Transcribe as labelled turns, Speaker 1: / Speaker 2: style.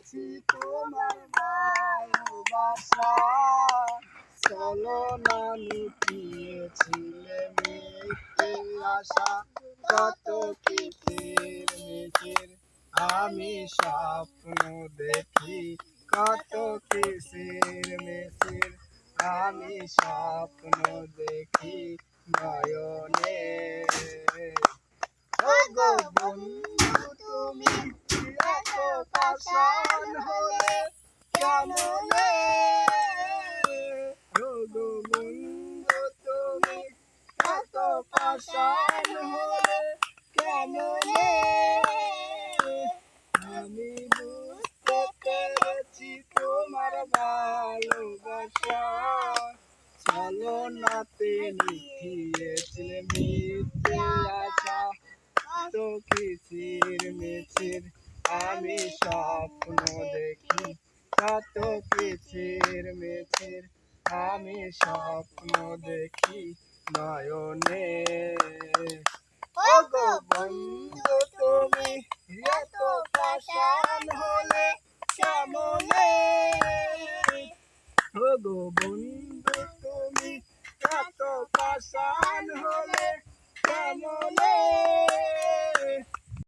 Speaker 1: পেয়েছি তোমার ভালোবাসা। চলো না লুটিয়েছিলে মিথ্যে আশা। কত কিসের মিথির আমি স্বপ্ন দেখি। কত কিসের মিথির আমি স্বপ্ন পাষাণ হলে কেমনে গো তুমি হলে কেমনে আমি বুঝতে পেরেছি তোমার ভালোবাসা চলো নাতে মিঠিয়েছিলে মিথ্যে আশা তো কিচির মিছির আমি স্বপ্ন দেখি কত কিচির মিচির আমি স্বপ্ন দেখি নয়নে। বন্ধু, তুমি এত পাশান হলে কেমনে? ওগো বন্ধু, তুমি এত পাশান হলে কেমনে?